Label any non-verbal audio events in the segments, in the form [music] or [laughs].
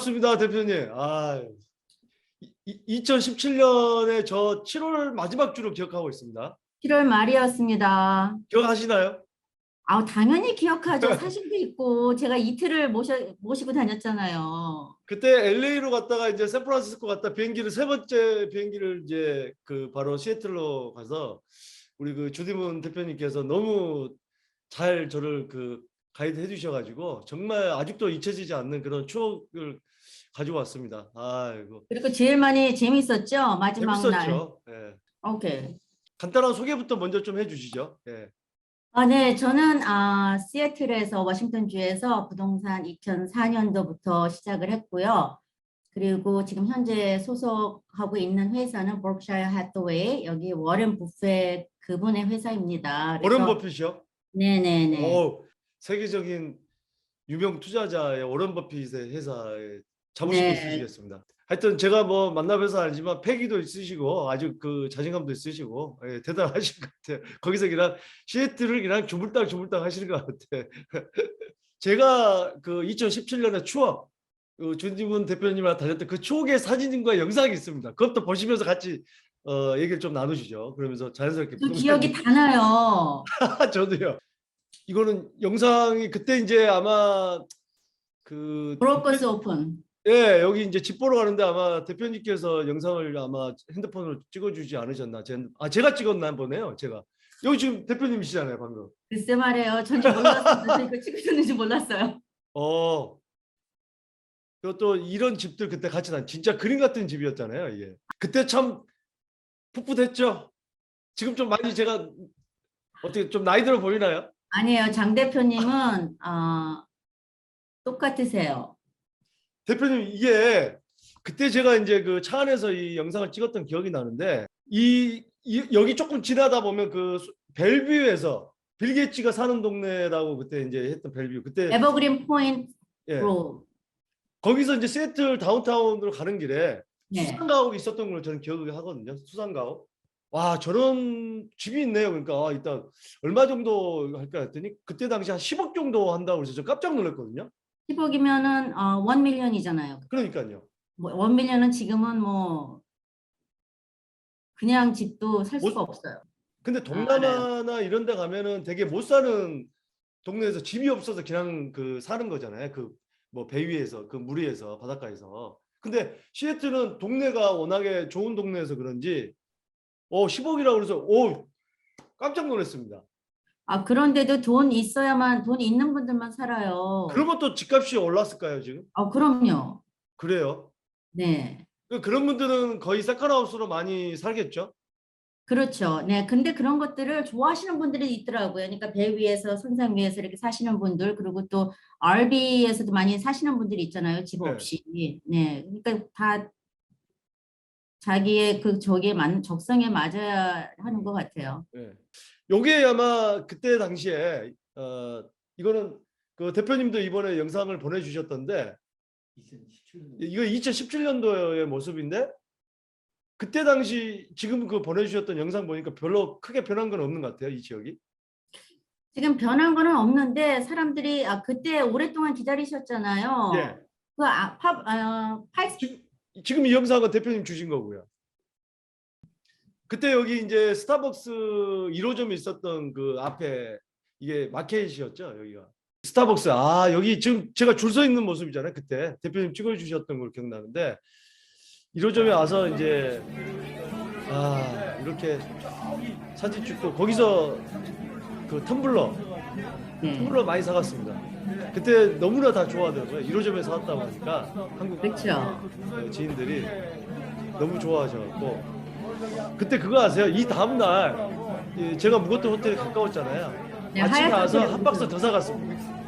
반갑습니다, 대표님. 아, 2017년에 저 7월 마지막 주로 기억하고 있습니다. 7월 말이었습니다. 기억하시나요? 아우 당연히 기억하죠. 사진도 있고 제가 이틀을 모셔, 모시고 다녔잖아요. 그때 LA로 갔다가 이제 샌프란시스코 갔다 비행기를 세 번째 비행기를 이제 그 바로 시애틀로 가서 우리 그 주디문 대표님께서 너무 잘 저를 그 가이드 해주셔가지고 정말 아직도 잊혀지지 않는 그런 추억을 가지고 왔습니다. 아이고 그리고 제일 많이 재밌었죠. 마지막 날. 재밌었죠. 예. 오케이. 간단한 소개부터 먼저 좀 해주시죠. 예. 아, 네, 저는 아, 시애틀에서 워싱턴주에서 부동산 2004년도부터 시작을 했고요. 그리고 지금 현재 소속하고 있는 회사는 버크샤이어 해서웨이 여기 워렌 부페 그분의 회사입니다. 그래서- 버핏이요? 네네네. 오, 세계적인 유명 투자자의 워런 버핏의 회사에 자부심이 네. 있으시겠습니다. 하여튼 제가 뭐 만나뵈서 알지만 패기도 있으시고 아주 그 자신감도 있으시고 예, 대단하신 것 같아요. 거기서 그냥 시애틀을 그냥 주물딱 주물딱 하시는 것 같아요. [laughs] 제가 그 2017년에 추억 그 준지문 대표님이랑 다녔던 그 추억의 사진과 영상이 있습니다. 그것도 보시면서 같이 어, 얘기를 좀 나누시죠. 그러면서 자연스럽게 저 부동산 기억이 [laughs] 다 나요. [laughs] 저도요. 이거는 영상이 그때 이제 아마 그 브로커스 오픈. 예 여기 이제 집 보러 가는데 아마 대표님께서 영상을 아마 핸드폰으로 찍어주지 않으셨나? 제, 아 제가 찍었나 보네요. 제가 여기 지금 대표님이시잖아요 방금. 글쎄 말이에요. 전혀 몰랐어요. 저 이거 찍으셨는지 몰랐어요. 어. 그리고 또 이런 집들 그때 같이 난 진짜 그림 같은 집이었잖아요. 이게 그때 참 풋풋했죠. 지금 좀 많이 제가 어떻게 좀 나이 들어 보이나요? 아니에요. 장 대표님은 어, 똑같으세요. 대표님 이게 그때 제가 이제 그 차 안에서 이 영상을 찍었던 기억이 나는데 이, 이- 여기 조금 지나다 보면 그 수- 벨뷰에서 빌 게이츠가 사는 동네라고 그때 이제 했던 벨뷰 그때 에버그린 포인트로. 예, 거기서 이제 세틀 다운타운으로 가는 길에 네. 수상가옥이 있었던 걸로 저는 기억을 하거든요. 수상가옥. 와 저런 집이 있네요. 그러니까 아, 이따 얼마 정도 할까 했더니 그때 당시 한 10억 정도 한다고 그래서 저 깜짝 놀랐거든요. 10억이면은 어, 1 밀리언이잖아요. 그러니까요. 뭐, 1 밀리언은 지금은 뭐 그냥 집도 살 수가 못- 없어요. 근데 동남아나 이런 데 가면은 되게 못 사는 동네에서 집이 없어서 그냥 그 사는 거잖아요. 그 뭐 배 위에서 그 물 위에서 바닷가에서. 근데 시애틀은 동네가 워낙에 좋은 동네에서 그런지 어 10억이라고 그래서 오 깜짝 놀랐습니다. 아 그런데도 돈 있어야만 돈 있는 분들만 살아요. 그런 것도 집값이 올랐을까요, 지금? 아 그럼요. 그래요. 네. 그- 그런 분들은 거의 세컨하우스로 많이 살겠죠? 그렇죠. 네. 근데 그런 것들을 좋아하시는 분들이 있더라고요. 그러니까 배 위에서 선상 위에서 이렇게 사시는 분들 그리고 또 RV에서도 많이 사시는 분들이 있잖아요. 집 네. 없이. 네. 그러니까 다 자기의 그 저기에 맞는 적성에 맞아야 하는 것 같아요. 예. 요게 아마 그때 당시에 어 이거는 그 대표님도 이번에 영상을 보내주셨던데 이거 2017년도의 모습인데 그때 당시 지금 그 보내주셨던 영상 보니까 별로 크게 변한 건 없는 것 같아요 이 지역이 지금 변한 거는 없는데 사람들이 아 그때 오랫동안 기다리셨잖아요. 예 그 아, 팝, 어, 파이스 지금, 지금 이 영상은 대표님 주신 거고요. 그때 여기 이제 스타벅스 1호점이 있었던 그 앞에 이게 마켓이었죠 여기가. 스타벅스 아 여기 지금 제가 줄 서 있는 모습이잖아요 그때. 대표님 찍어주셨던 걸 기억나는데 1호점에 와서 이제 아 이렇게 사진 찍고 거기서 그 텀블러 네. 텀블러 많이 사갔습니다 그때 너무나 다 좋아하더라고요 1호점에 사왔다고 하니까 한국 그렇죠. 그 지인들이 너무 좋아하셔갖고 그때 그거 아세요? 이 다음날 예, 제가 묵었던 호텔이 가까웠잖아요 네, 아침에 하얗게 와서 한 박스 더 사갔습니다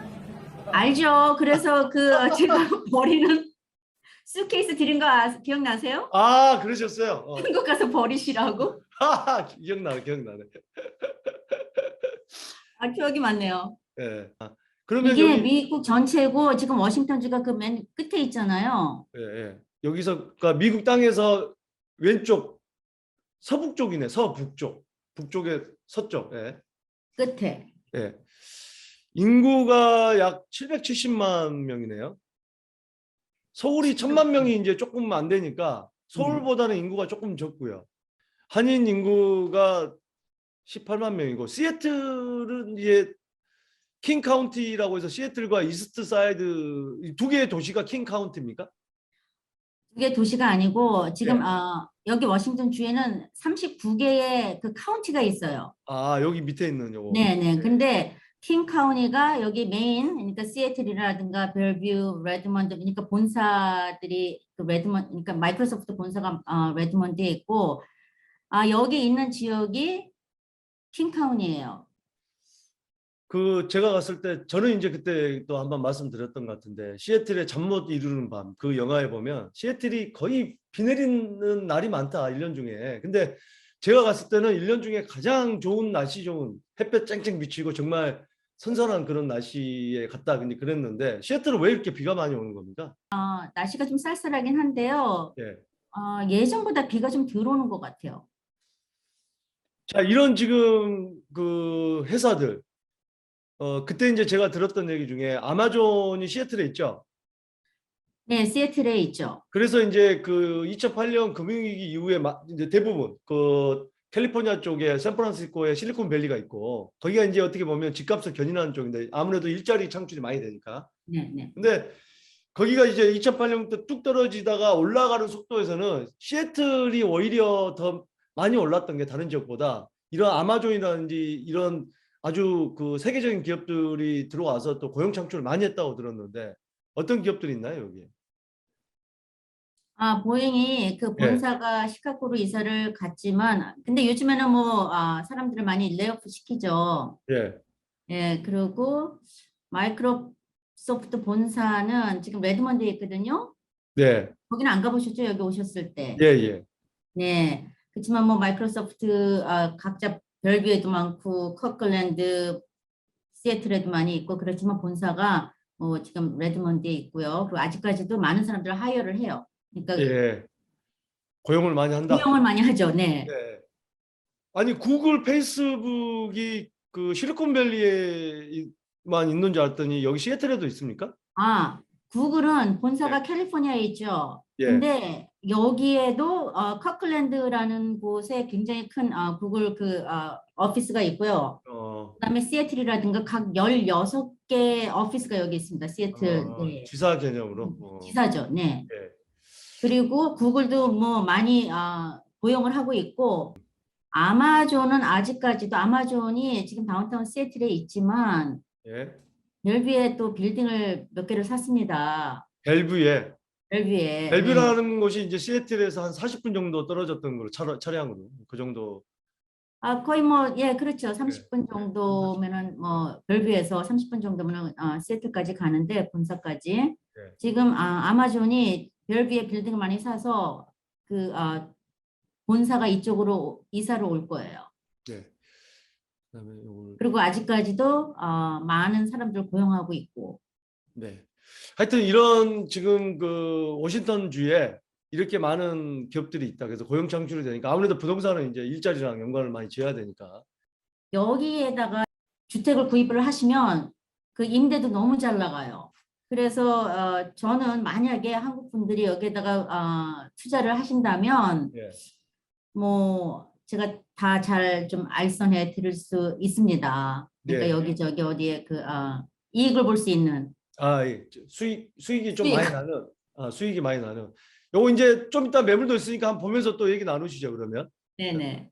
알죠. 그래서 그 제가 [laughs] 버리는 수케이스 드린 거 아, 기억나세요? 아 그러셨어요? 어. 한국 가서 버리시라고? 하하, [laughs] 기억나네 기억나네 아 기억이 많네요. 예. 아, 그러면 이게 여기 미국 전체고 지금 워싱턴주가 그 맨 끝에 있잖아요. 예, 예. 여기서 그러니까 미국 땅에서 왼쪽 서북 쪽이네 서북쪽 북쪽에 서쪽 예. 끝에. 예. 인구가 약 770만 명이네요. 서울이 천만 명이 이제 조금 안 되니까 서울보다는 인구가 조금 적고요. 한인 인구가 18만 명이고 시애틀은 이제 킹 카운티라고 해서 시애틀과 이스트 사이드 이두 개의 도시가 킹 카운티입니까? 그게 도시가 아니고 지금 네. 어, 여기 워싱턴 주에는 39개의 그 카운티가 있어요. 아 여기 밑에 있는 요거. 네, 네. 근데 킹 카운티가 여기 메인, 그러니까 시애틀이라든가 벨뷰, 레드먼드, 그러니까 본사들이 그 레드먼, 그러니까 마이크로소프트 본사가 어, 레드먼드에 있고, 아 여기 있는 지역이 킹 카운티예요. 그 제가 갔을 때 저는 이제 그때 또 한번 말씀드렸던 것 같은데 시애틀의 잠 못 이루는 밤 그 영화에 보면 시애틀이 거의 비 내리는 날이 많다 1년 중에 근데 제가 갔을 때는 1년 중에 가장 좋은 날씨 좋은 햇볕 쨍쨍 비치고 정말 선선한 그런 날씨에 갔다 근데 그랬는데 시애틀은 왜 이렇게 비가 많이 오는 겁니까? 어, 날씨가 좀 쌀쌀하긴 한데요. 예. 어, 예전보다 비가 좀덜 오는 것 같아요. 자 이런 지금 그 회사들 어 그때 이제 제가 들었던 얘기 중에 아마존이 시애틀에 있죠. 네, 시애틀에 있죠. 그래서 이제 그 2008년 금융위기 이후에 마- 이제 대부분 그 캘리포니아 쪽에 샌프란시스코에 실리콘밸리가 있고 거기가 이제 어떻게 보면 집값을 견인하는 쪽인데 아무래도 일자리 창출이 많이 되니까 네, 네. 근데 거기가 이제 2008년부터 뚝 떨어지다가 올라가는 속도에서는 시애틀이 오히려 더 많이 올랐던 게 다른 지역보다 이런 아마존이라든지 이런 아주 그 세계적인 기업들이 들어와서 또 고용 창출을 많이 했다고 들었는데 어떤 기업들이 있나요 여기? 아, 보잉이 그 예. 본사가 시카고로 이사를 갔지만, 근데 요즘에는 뭐, 아, 사람들을 많이 레이오프 시키죠. 예. 예, 그리고 마이크로소프트 본사는 지금 레드먼드에 있거든요. 네. 거기는 안 가보셨죠? 여기 오셨을 때. 예, 예. 네. 그렇지만 뭐 마이크로소프트 아, 각자 벨뷰에도 많고 커클랜드, 시애틀에도 많이 있고 그렇지만 본사가 뭐 지금 레드먼드에 있고요. 그리고 아직까지도 많은 사람들을 하이어를 해요. 그러니까 예. 고용을 많이 한다. 고용을 많이 하죠. 네. 네. 아니 구글, 페이스북이 그 실리콘밸리에만 있는 줄 알았더니 여기 시애틀에도 있습니까? 아, 구글은 본사가 캘리포니아에 있죠. 예. 근데 여기에도 어, 커클랜드라는 곳에 굉장히 큰 어, 구글 그 어, 오피스가 있고요. 어, 그다음에 시애틀이라든가 각 16개 오피스가 여기 있습니다. 시애틀. 어, 네. 지사 개념으로. 어. 지사죠. 네. 예. 그리고 구글도 뭐 많이 아, 고용을 하고 있고 아마존은 아직까지도 아마존이 지금 다운타운 시애틀에 있지만 예. 벨뷰에 또 빌딩을 몇 개를 샀습니다. 벨뷰에 벨뷰에. 네. 벨뷰라는 곳이 이제 시애틀에서 한 40분 정도 떨어졌던 걸로 차, 차량으로 그 정도. 아, 거의 뭐, 예, 그렇죠. 30분 정도면은 뭐, 벨뷰에서 30분 정도면은 어, 시애틀까지 가는데, 본사까지. 지금 아, 아마존이 벨뷰에 빌딩을 많이 사서 그 아, 본사가 이쪽으로 이사를 올 거예요. 네. 그다음에 요걸 그리고 아직까지도 어, 많은 사람들 고용하고 있고. 네. 하여튼 이런 지금 그 워싱턴 주에 이렇게 많은 기업들이 있다. 그래서 고용 창출이 되니까 아무래도 부동산은 이제 일자리랑 연관을 많이 지어야 되니까. 여기에다가 주택을 구입을 하시면 그 임대도 너무 잘 나가요. 그래서 어, 저는 만약에 한국 분들이 여기에다가 어, 투자를 하신다면 예. 뭐 제가 다 잘 좀 알선해 드릴 수 있습니다. 그러니까 예. 여기저기 어디에 그 어, 이익을 볼 수 있는 아, 예. 저 수익 수익이 좀 수익. 많이 나는 아, 수익이 많이 나는. 요거 이제 좀 이따 매물도 있으니까 한번 보면서 또 얘기 나누시죠, 그러면. 네네